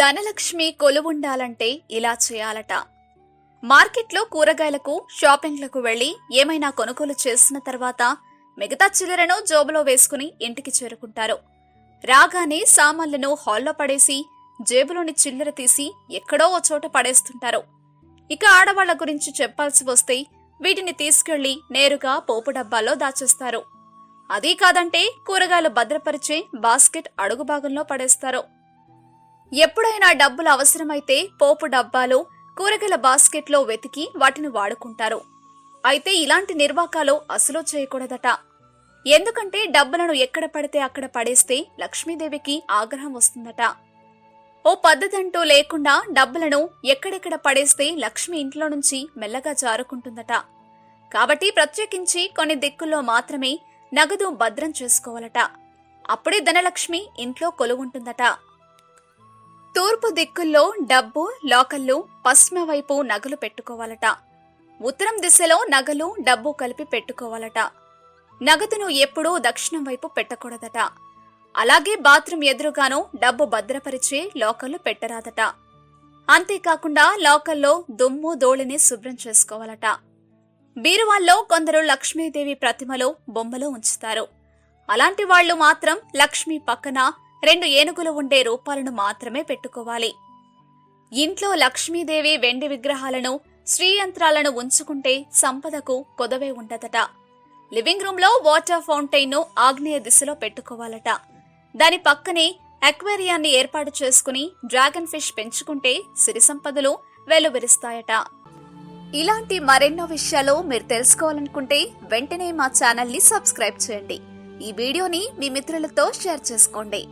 ధనలక్ష్మి కొలువుండాలంటే ఇలా చేయాలట. మార్కెట్లో కూరగాయలకు షాపింగ్లకు వెళ్ళి ఏమైనా కొనుగోలు చేసిన తర్వాత మిగతా చిల్లరను జోబులో వేసుకుని ఇంటికి చేరుకుంటారు. రాగానే సామాన్లను హాల్లో పడేసి జేబులోని చిల్లర తీసి ఎక్కడో ఓ చోట పడేస్తుంటారు. ఇక ఆడవాళ్ళ గురించి చెప్పాల్సి వస్తే వీటిని తీసుకెళ్ళి నేరుగా పోపు డబ్బాల్లో దాచేస్తారు. అదీ కాదంటే కూరగాయలు భద్రపరిచే బాస్కెట్ అడుగు భాగంలో పడేస్తారు. ఎప్పుడైనా డబ్బులు అవసరమైతే పోపు డబ్బాలో కూరగాయల బాస్కెట్లో వెతికి వాటిని వాడుకుంటారు. అయితే ఇలాంటి నిర్వాకాలు అసలు చేయకూడదట. ఎందుకంటే డబ్బులను ఎక్కడ పడితే అక్కడ పడేస్తే లక్ష్మీదేవికి ఆగ్రహం వస్తుందట. ఓ పద్ధతంటూ లేకుండా డబ్బులను ఎక్కడెక్కడ పడేస్తే లక్ష్మి ఇంట్లో నుంచి మెల్లగా జారుకుంటుందట. కాబట్టి ప్రత్యేకించి కొన్ని దిక్కుల్లో మాత్రమే నగదు భద్రం చేసుకోవాలట. అప్పుడే ధనలక్ష్మి ఇంట్లో కొలువుంటుందట. తూర్పు దిక్కుల్లో డబ్బు లాకర్లు పశ్చిమ వైపు నగలు పెట్టుకోవాలట. ఉత్తరం దిశలో నగలు డబ్బు కలిపి పెట్టుకోవాలట. నగదును ఎప్పుడూ దక్షిణం వైపు పెట్టకూడదట. అలాగే బాత్రూమ్ ఎదురుగాను డబ్బు భద్రపరిచి లాకర్లు పెట్టరాదట. అంతేకాకుండా లోకల్లో దుమ్ము దోళిని శుభ్రం చేసుకోవాలట. బీరువాల్లో కొందరు లక్ష్మీదేవి ప్రతిమలు బొమ్మలు ఉంచుతారు. అలాంటి వాళ్ళు మాత్రం లక్ష్మి పక్కన రెండు ఏనుగులు ఉండే రూపాలను మాత్రమే పెట్టుకోవాలి. ఇంట్లో లక్ష్మీదేవి వెండి విగ్రహాలను శ్రీయంత్రాలను ఉంచుకుంటే సంపదకు కొదవే ఉండదట. లివింగ్ రూమ్లో వాటర్ ఫౌంటైన్ను ఆగ్నేయ దిశలో పెట్టుకోవాలట. దాని పక్కనే అక్వేరియాన్ని ఏర్పాటు చేసుకుని డ్రాగన్ ఫిష్ పెంచుకుంటే సిరి సంపదలు వెలువరిస్తాయట. ఇలాంటి మరెన్నో విషయాలు మీరు తెలుసుకోవాలనుకుంటే వెంటనే మా ఛానల్ని సబ్స్క్రైబ్ చేయండి. ఈ వీడియోని మీ మిత్రులతో షేర్ చేసుకోండి.